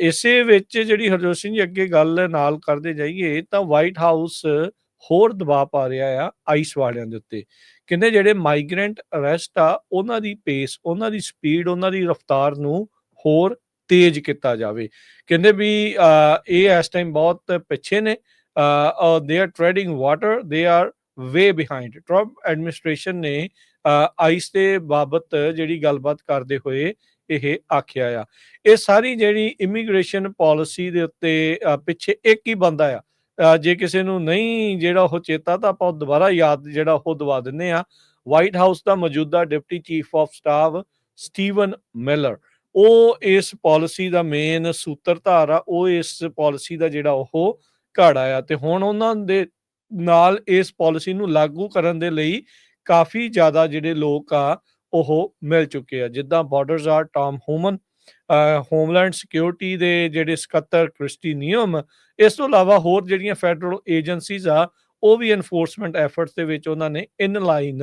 ਇਸੇ ਵਿੱਚ ਜਿਹੜੀ ਹਰਜੋਤ ਸਿੰਘ ਜੀ ਅੱਗੇ ਗੱਲ ਨਾਲ ਕਰਦੇ ਜਾਈਏ ਤਾਂ ਵਾਈਟ ਹਾਊਸ ਹੋਰ ਦਬਾਅ ਪਾ ਰਿਹਾ ਆ ਆਈਸ ਵਾਲਿਆਂ ਦੇ ਉੱਤੇ। ਕਹਿੰਦੇ ਜਿਹੜੇ ਮਾਈਗ੍ਰੈਂਟ ਅਰੈਸਟ ਆ, ਉਹਨਾਂ ਦੀ ਪੇਸ ਉਹਨਾਂ ਦੀ ਸਪੀਡ ਉਹਨਾਂ ਦੀ ਰਫ਼ਤਾਰ ਨੂੰ ਹੋਰ ਤੇਜ਼ ਕੀਤਾ ਜਾਵੇ। ਕਹਿੰਦੇ ਵੀ ਇਹ ਇਸ ਟਾਈਮ ਬਹੁਤ ਪਿੱਛੇ ਨੇ। They are treading water they are way behind Trump administration ਨੇ ਆਈਸ ਦੇ ਬਾਬਤ ਜਿਹੜੀ ਗੱਲਬਾਤ ਕਰਦੇ ਹੋਏ ਇਹ ਆਖਿਆ ਆ। ਇਹ ਸਾਰੀ ਜਿਹੜੀ ਇਮੀਗ੍ਰੇਸ਼ਨ ਪਾਲਿਸੀ ਦੇ ਉੱਤੇ ਪਿੱਛੇ ਇੱਕ ਹੀ ਬੰਦਾ ਆ। ਜੇ ਕਿਸੇ ਨੂੰ ਨਹੀਂ ਜਿਹੜਾ ਉਹ ਚੇਤਾ, ਤਾਂ ਆਪਾਂ ਦੁਬਾਰਾ ਯਾਦ ਜਿਹੜਾ ਉਹ ਦਵਾ ਦਿੰਨੇ ਆ। ਵਾਈਟ ਹਾਊਸ ਦਾ ਮੌਜੂਦਾ deputy chief of staff Steven Miller ਉਹ ਇਸ ਪਾਲਿਸੀ ਦਾ ਮੇਨ ਸੂਤਰਧਾਰ ਆ। ਉਹ ਇਸ ਪਾਲਿਸੀ ਦਾ ਜਿਹੜਾ ਉਹ ਘਾੜਾ ਆ। ਤੇ ਹੁਣ ਉਹਨਾਂ ਦੇ ਨਾਲ ਇਸ ਪਾਲਿਸੀ ਨੂੰ ਲਾਗੂ ਕਰਨ ਦੇ ਲਈ ਕਾਫੀ ਜ਼ਿਆਦਾ ਜਿਹੜੇ ਲੋਕ ਆ ਉਹ ਮਿਲ ਚੁੱਕੇ ਆ। ਜਿੱਦਾਂ ਬਾਰਡਰਸ ਆ ਟਾਮ ਹੋਮਨ ਹੋਮਲੈਂਡ ਸਿਕਿਉਰਿਟੀ ਦੇ ਜਿਹੜੇ ਸਕੱਤਰ ਕ੍ਰਿਸਟੀ ਨਿਯਮ ਇਸ ਤੋਂ ਇਲਾਵਾ ਹੋਰ ਜਿਹੜੀਆਂ ਫੈਡਰਲ ਏਜੰਸੀਜ਼ ਆ, ਉਹ ਵੀ ਐਨਫੋਰਸਮੈਂਟ ਐਫਰਟਸ ਦੇ ਵਿੱਚ ਉਹਨਾਂ ਨੇ ਇਨ ਲਾਈਨ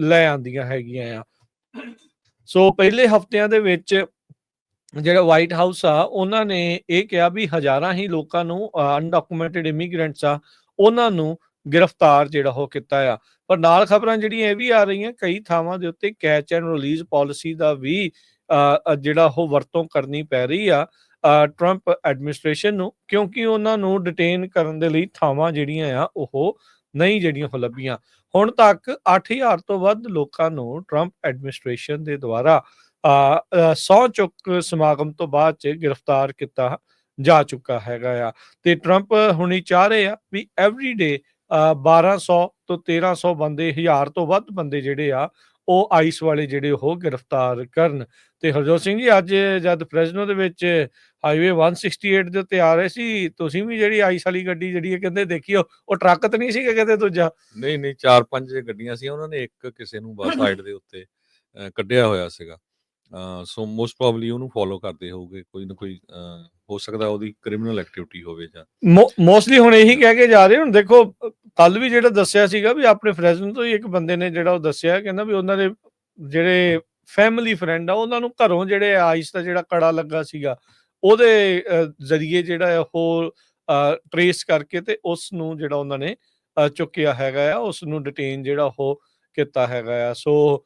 ਲੈ ਆਂਦੀਆਂ ਹੈਗੀਆਂ ਆ। ਸੋ ਪਹਿਲੇ ਹਫਤਿਆਂ ਦੇ ਵਿੱਚ ਜਿਹੜਾ ਵਾਈਟ ਹਾਊਸ ਆ, ਉਹਨਾਂ ਨੇ ਇਹ ਕਿਹਾ ਵੀ ਹਜ਼ਾਰਾਂ ਹੀ ਲੋਕਾਂ ਨੂੰ ਅਨਡਾਕੂਮੈਂਟਡ ਇਮੀਗ੍ਰੈਂਟਸ ਆ, ਉਹਨਾਂ ਨੂੰ ਗ੍ਰਿਫਤਾਰ ਜਿਹੜਾ ਉਹ ਕੀਤਾ ਆ। ਪਰ ਨਾਲ ਖਬਰਾਂ ਜਿਹੜੀਆਂ ਇਹ ਵੀ ਆ ਰਹੀਆਂ, ਕਈ ਥਾਵਾਂ ਦੇ ਉੱਤੇ ਕੈਚ ਐਂਡ ਰਿਲੀਜ਼ ਪਾਲਿਸੀ ਦਾ ਵੀ ਜਿਹੜਾ ਉਹ ਵਰਤੋਂ ਕਰਨੀ ਪੈ ਰਹੀ ਆ ਟਰੰਪ ਐਡਮਿਨਿਸਟ੍ਰੇਸ਼ਨ ਨੂੰ, ਕਿਉਂਕਿ ਉਹਨਾਂ ਨੂੰ ਡਿਟੇਨ ਕਰਨ ਦੇ ਲਈ ਥਾਵਾਂ ਜਿਹੜੀਆਂ ਆ, ਉਹ ਨਹੀਂ ਜਿਹੜੀਆਂ ਉਹ ਲੱਭੀਆਂ। ਹੁਣ ਤੱਕ 8000 ਤੋਂ ਵੱਧ ਲੋਕਾਂ ਨੂੰ ਟਰੰਪ ਐਡਮਿਨਿਸਟ੍ਰੇਸ਼ਨ ਦੇ ਦੁਆਰਾ ਸੌ ਚੁੱਕ ਸਮਾਗਮ ਤੋਂ ਬਾਅਦ ਚ ਗ੍ਰਿਫਤਾਰ ਕੀਤਾ ਜਾ ਚੁੱਕਾ ਹੈਗਾ ਆ। ਤੇ ਟਰੰਪ ਹੁਣੀ ਚਾਹ ਰਹੇ ਆ ਵੀ ਐਵਰੀ ਡੇ 1200 ਤੋਂ 1300 ਬੰਦੇ, ਹਜ਼ਾਰ ਤੋਂ ਵੱਧ ਬੰਦੇ ਜਿਹੜੇ ਆ, ਉਹ ਆਈਸ ਵਾਲੇ ਜਿਹੜੇ ਉਹ ਗ੍ਰਿਫਤਾਰ ਕਰਨ। ਤੇ ਹਰਜੋਤ ਸਿੰਘ ਜੀ, ਅੱਜ ਜਦ ਫ੍ਰੈਜ਼ਨੋ ਦੇ ਵਿੱਚ ਹਾਈਵੇ 168 ਦੇ ਉੱਤੇ ਆ ਰਹੇ ਸੀ, ਤੁਸੀਂ ਵੀ ਜਿਹੜੀ ਆਈਸ ਵਾਲੀ ਗੱਡੀ ਜਿਹੜੀ ਹੈ ਕਹਿੰਦੇ ਦੇਖਿਓ ਉਹ ਟਰੱਕ ਤਾਂ ਨਹੀਂ ਸੀਗਾ ਕਿਤੇ ਦੂਜਾ? ਨਹੀਂ ਨਹੀਂ, ਚਾਰ ਪੰਜ ਗੱਡੀਆਂ ਸੀ, ਉਹਨਾਂ ਨੇ ਇੱਕ ਕਿਸੇ ਨੂੰ ਬਸ ਸਾਈਡ ਦੇ ਉੱਤੇ ਕੱਢਿਆ ਹੋਇਆ ਸੀਗਾ। ਸੋ ਮੋਸਟ ਪ੍ਰੋਬਬਲੀ ਉਹਨੂੰ ਫੋਲੋ ਕਰਦੇ ਹੋਊਗੇ, ਕੋਈ ਨਾ ਕੋਈ ਹੋ ਸਕਦਾ ਉਹਦੀ ਕ੍ਰਿਮੀਨਲ ਐਕਟੀਵਿਟੀ ਹੋਵੇ ਜਾਂ ਮੋਸਟਲੀ ਹੁਣ ਇਹੀ ਕਹਿ ਕੇ ਜਾ ਰਹੇ, ਹੁਣ ਦੇਖੋ ਕੱਲ ਵੀ ਜਿਹੜਾ ਦੱਸਿਆ ਸੀਗਾ ਵੀ ਆਪਣੇ ਫ੍ਰੈਜ਼ਨ ਤੋਂ ਹੀ ਇੱਕ ਬੰਦੇ ਨੇ ਜਿਹੜਾ ਉਹ ਦੱਸਿਆ, ਕਹਿੰਦਾ ਵੀ ਉਹਨਾਂ ਦੇ ਜਿਹੜੇ ਫੈਮਿਲੀ ਫਰੈਂਡ ਆ, ਉਹਨਾਂ ਨੂੰ ਘਰੋਂ ਜਿਹੜੇ ਆਈਸ ਦਾ ਜਿਹੜਾ ਕੜਾ ਲੱਗਾ ਸੀਗਾ, ਉਹਦੇ ਜ਼ਰੀਏ ਜਿਹੜਾ ਉਹ ਟਰੇਸ ਕਰਕੇ ਤੇ ਉਸ ਨੂੰ ਜਿਹੜਾ ਉਹਨਾਂ ਨੇ ਚੁੱਕਿਆ ਹੈਗਾ ਆ ਉਸ ਨੂੰ ਡਿਟੇਨ ਜਿਹੜਾ ਉਹ ਕੀਤਾ ਹੈਗਾ ਆ। ਸੋ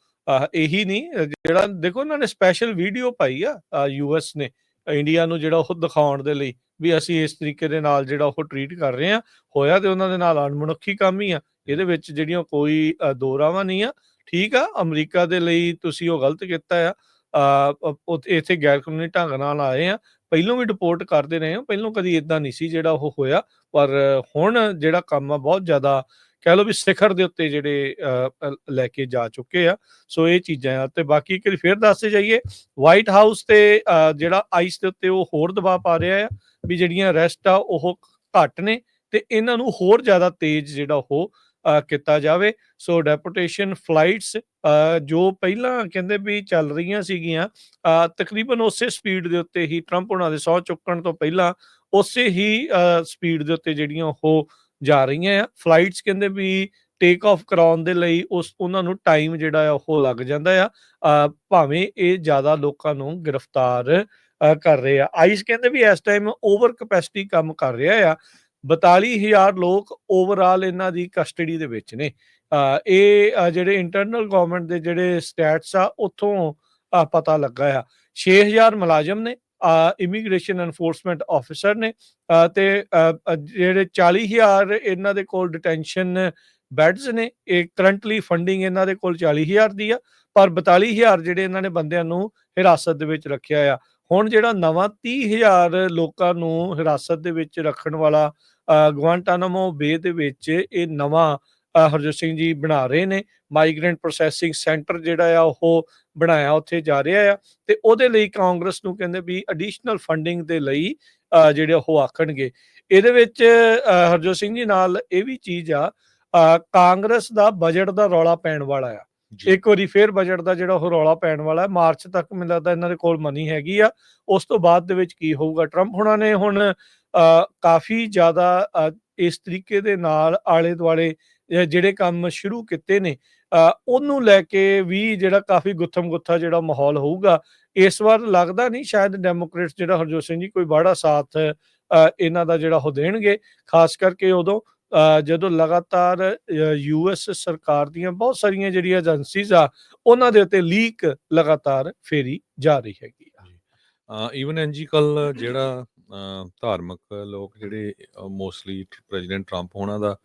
ਇਹੀ ਨਹੀਂ ਜਿਹੜਾ ਦੇਖੋ ਉਹਨਾਂ ਨੇ ਸਪੈਸ਼ਲ ਵੀਡੀਓ ਪਾਈ ਆ ਯੂਐਸ ਨੇ ਇੰਡੀਆ ਨੂੰ ਜਿਹੜਾ ਉਹ ਦਿਖਾਉਣ ਦੇ ਲਈ ਵੀ ਅਸੀਂ ਇਸ ਤਰੀਕੇ ਦੇ ਨਾਲ ਜਿਹੜਾ ਉਹ ਟ੍ਰੀਟ ਕਰ ਰਹੇ ਆ ਹੋਇਆ ਤੇ ਉਹਨਾਂ ਦੇ ਨਾਲ ਅਣਮਨੁੱਖੀ ਕੰਮ ਹੀ ਆ ਇਹਦੇ ਵਿੱਚ ਜਿਹੜੀਆਂ ਕੋਈ ਅ, ਦੋ ਰਾਵਾਂ ਨਹੀਂ ਆ ਠੀਕ ਆ ਅਮਰੀਕਾ ਦੇ ਲਈ ਤੁਸੀਂ ਉਹ ਗਲਤ ਕੀਤਾ ਆ ਇੱਥੇ ਗੈਰ ਕਾਨੂੰਨੀ ਢੰਗ ਨਾਲ ਆਏ ਆ ਪਹਿਲੋਂ ਵੀ ਡਿਪੋਰਟ ਕਰਦੇ ਰਹੇ ਆ ਪਹਿਲੋਂ ਕਦੀ ਇਦਾਂ ਨਹੀਂ ਸੀ ਜਿਹੜਾ ਉਹ ਹੋਇਆ ਪਰ ਹੁਣ ਜਿਹੜਾ ਕੰਮ ਆ ਬਹੁਤ ਜ਼ਿਆਦਾ ਕਹਿ ਲਓ ਵੀ ਸਿਖਰ ਦੇ ਉੱਤੇ ਜਿਹੜੇ ਲੈ ਕੇ ਜਾ ਚੁੱਕੇ ਆ ਸੋ ਇਹ ਚੀਜ਼ਾਂ ਆ। ਤੇ ਬਾਕੀ ਇੱਕ ਫੇਰ ਦੱਸਦੇ ਜਾਈਏ ਵਾਈਟ ਹਾਊਸ ਤੇ ਜਿਹੜਾ ਆਈਸ ਦੇ ਉੱਤੇ ਉਹ ਹੋਰ ਦਬਾਅ ਪਾ ਰਿਹਾ ਆ ਵੀ ਜਿਹੜੀਆਂ ਰੈਸਟ ਆ ਉਹ ਘੱਟ ਨੇ ਤੇ ਇਹਨਾਂ ਨੂੰ ਹੋਰ ਜ਼ਿਆਦਾ ਤੇਜ਼ ਜਿਹੜਾ ਉਹ ਕੀਤਾ ਜਾਵੇ। ਸੋ ਡੈਪੂਟੇਸ਼ਨ ਫਲਾਈਟਸ ਜੋ ਪਹਿਲਾਂ ਕਹਿੰਦੇ ਵੀ ਚੱਲ ਰਹੀਆਂ ਸੀਗੀਆਂ ਅ, ਤਕਰੀਬਨ ਉਸੇ ਸਪੀਡ ਦੇ ਉੱਤੇ ਹੀ ਟਰੰਪ ਉਹਨਾਂ ਦੇ ਸੌ ਚੁੱਕਣ ਤੋਂ ਪਹਿਲਾਂ ਉਸੇ ਹੀ ਸਪੀਡ ਦੇ ਉੱਤੇ ਜਿਹੜੀਆਂ ਉਹ ਜਾ ਰਹੀਆਂ ਆ। ਫਲਾਈਟਸ ਕਹਿੰਦੇ ਵੀ ਟੇਕ ਆਫ ਕਰਾਉਣ ਦੇ ਲਈ ਉਸ, ਉਹਨਾਂ ਨੂੰ ਟਾਈਮ ਜਿਹੜਾ ਆ ਉਹ ਲੱਗ ਜਾਂਦਾ ਆ। ਭਾਵੇਂ ਇਹ ਜ਼ਿਆਦਾ ਲੋਕਾਂ ਨੂੰ ਗ੍ਰਿਫਤਾਰ ਕਰ ਰਹੇ ਆ। ਆਈਸ ਕਹਿੰਦੇ ਵੀ ਇਸ ਟਾਈਮ ਓਵਰ ਕਪੈਸਿਟੀ ਕੰਮ ਕਰ ਰਿਹਾ ਆ। 42000 ਲੋਕ ਓਵਰਆਲ ਇਹਨਾਂ ਦੀ ਕਸਟਡੀ ਦੇ ਵਿੱਚ ਨੇ। ਇਹ ਜਿਹੜੇ ਇੰਟਰਨਲ ਗਵਰਨਮੈਂਟ ਦੇ ਜਿਹੜੇ ਸਟੈਟਸ ਆ, ਉੱਥੋਂ ਪਤਾ ਲੱਗਾ ਆ। 6000 ਮੁਲਾਜ਼ਮ ਨੇ। ਇਮੀਗ੍ਰੇਸ਼ਨ ਐਨਫੋਰਸਮੈਂਟ ਆਫੀਸਰ ਨੇ ਅ, ਤੇ ਅ, ਅ, ਜਿਹੜੇ 40000 ਇਹਨਾਂ ਦੇ ਕੋਲ ਡਿਟੈਂਸ਼ਨ ਬੈਡਸ ਨੇ ਇਹ ਕਰੰਟਲੀ ਫੰਡਿੰਗ ਇਹਨਾਂ ਦੇ ਕੋਲ 40000 ਦੀ ਆ ਪਰ 42000 ਜਿਹੜੇ ਇਹਨਾਂ ਨੇ ਬੰਦਿਆਂ ਨੂੰ ਹਿਰਾਸਤ ਦੇ ਵਿੱਚ ਰੱਖਿਆ ਆ। ਹੁਣ ਜਿਹੜਾ ਨਵਾਂ 30000 ਲੋਕਾਂ ਨੂੰ ਹਿਰਾਸਤ ਦੇ ਵਿੱਚ ਰੱਖਣ ਵਾਲਾ ਅ, ਬੇ ਦੇ ਵਿੱਚ ਇਹ ਨਵਾਂ ਹਰਜੋਤ ਸਿੰਘ ਜੀ ਬਣਾ ਰਹੇ ਨੇ ਮਾਈਗ੍ਰੈਂਟ ਪ੍ਰੋਸੈਸਿੰਗ ਸੈਂਟਰ ਜਿਹੜਾ ਆ ਉਹ ਬਣਾਇਆ ਉੱਥੇ ਜਾ ਰਿਹਾ ਆ ਤੇ ਉਹਦੇ ਲਈ ਕਾਂਗਰਸ ਨੂੰ ਕਹਿੰਦੇ ਵੀ ਐਡੀਸ਼ਨਲ ਫੰਡਿੰਗ ਦੇ ਲਈ ਜਿਹੜੇ ਉਹ ਆਖਣਗੇ। ਇਹਦੇ ਵਿੱਚ ਹਰਜੋਤ ਸਿੰਘ ਜੀ ਨਾਲ ਇਹ ਵੀ ਚੀਜ਼ ਆ ਕਾਂਗਰਸ ਦਾ ਬਜਟ ਦਾ ਰੌਲਾ ਪੈਣ ਵਾਲਾ ਆ। ਇੱਕ ਵਾਰੀ ਫੇਰ ਬਜਟ ਦਾ ਜਿਹੜਾ ਉਹ ਰੌਲਾ ਪੈਣ ਵਾਲਾ ਹੈ ਮਾਰਚ ਤੱਕ ਮੈਨੂੰ ਲੱਗਦਾ ਇਹਨਾਂ ਦੇ ਕੋਲ ਮਨੀ ਹੈਗੀ ਆ। ਉਸ ਤੋਂ ਬਾਅਦ ਦੇ ਵਿੱਚ ਕੀ ਹੋਊਗਾ ਟਰੰਪ ਹੁਣਾਂ ਨੇ ਹੁਣ ਕਾਫੀ ਜ਼ਿਆਦਾ ਇਸ ਤਰੀਕੇ ਦੇ ਨਾਲ ਆਲੇ ਦੁਆਲੇ ਜਿਹੜੇ ਕੰਮ ਸ਼ੁਰੂ ਕੀਤੇ ਨੇ ਉਹਨੂੰ ਲੈ ਕੇ ਵੀ ਜਿਹੜਾ ਕਾਫੀ ਗੁੱਥਮ ਗੁੱਥਾ ਜਿਹੜਾ ਮਾਹੌਲ ਹੋਊਗਾ, ਇਸ ਵਾਰ ਲੱਗਦਾ ਨਹੀਂ, ਸ਼ਾਇਦ ਡੈਮੋਕ੍ਰੇਟਸ ਜਿਹੜਾ ਹਰਜੋਤ ਸਿੰਘ ਜੀ ਕੋਈ ਬਾੜਾ ਸਾਥ ਇਹਨਾਂ ਦਾ ਜਿਹੜਾ ਉਹ ਦੇਣਗੇ, ਖਾਸ ਕਰਕੇ ਉਦੋਂ ਜਦੋਂ ਲਗਾਤਾਰ ਯੂਐਸ ਸਰਕਾਰ ਦੀਆਂ ਬਹੁਤ ਸਾਰੀਆਂ ਜਿਹੜੀਆਂ ਏਜੰਸੀਜ਼ ਆ, ਉਹਨਾਂ ਦੇ ਉੱਤੇ ਲੀਕ ਲਗਾਤਾਰ ਫੇਰੀ ਜਾ ਰਹੀ ਹੈਗੀ ਆ। ਈਵਨ ਐਨਜੀ ਕੱਲ ਜਿਹੜਾ ਧਾਰਮਿਕ ਲੋਕ ਜਿਹੜੇ ਮੋਸਟਲੀ ਪ੍ਰੈਜ਼ੀਡੈਂਟ ਟਰੰਪ ਹੋਣਾ ਦਾ